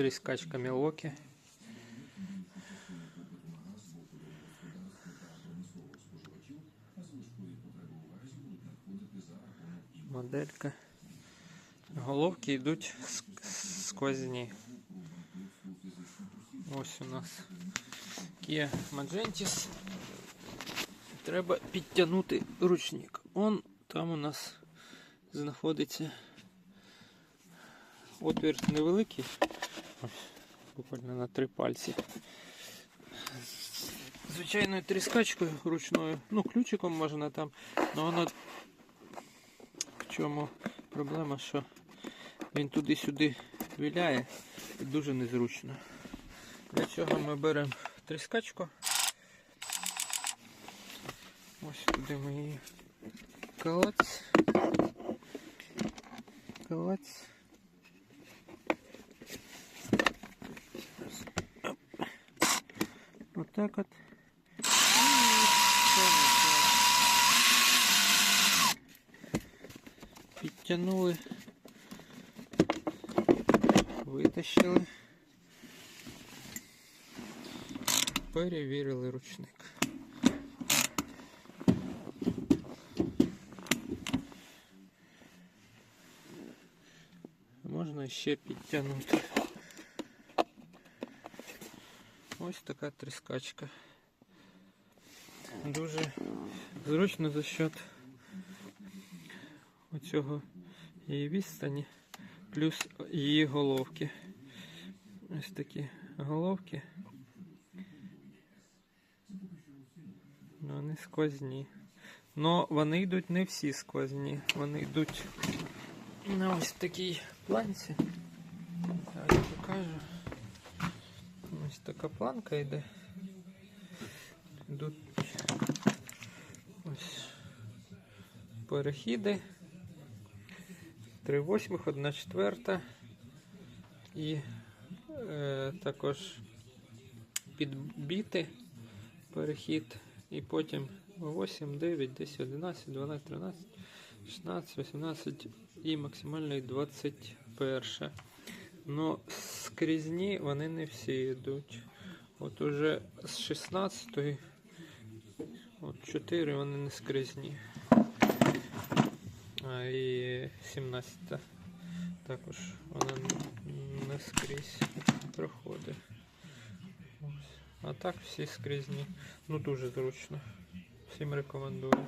тріскачка Мілокі. Моделька. Головки йдуть ск- сквозні. Ось у нас Kia Magentis. Треба підтягнути ручник. Он там у нас знаходиться отвір невеликий. Буквально на три пальці. Звичайною тріскачкою ручною, ну ключиком можна там, але воно в чому проблема, що він туди-сюди віляє і дуже незручно. Для чого ми беремо тріскачку? Ось туди ми її клац. Клац. Отак от. І все, все. Підтягнули. Витащили. Перевірили ручник. Можна ще підтягнути. Ось така тріскачка. Дуже зручно за счет оцього її відстані, плюс її головки. Ось такі головки. Вони сквозні. Но вони йдуть не всі сквозні. Вони йдуть на ось такій планці. Так, покажу. Така планка йде. Йдуть ось перехіди. 3 восьмих, 1 четверта. І е, також підбіти перехід. І потім 8, 9, 10, 11, 12, 13, 16, 18 і максимальний 21. Ну, скрізні вони не всі йдуть. От уже з 16 от 4 вони не скрізні. А і 17 також вона не скрізь проходить. Ось. А так всі скрізні. Ну дуже зручно. Всім рекомендую.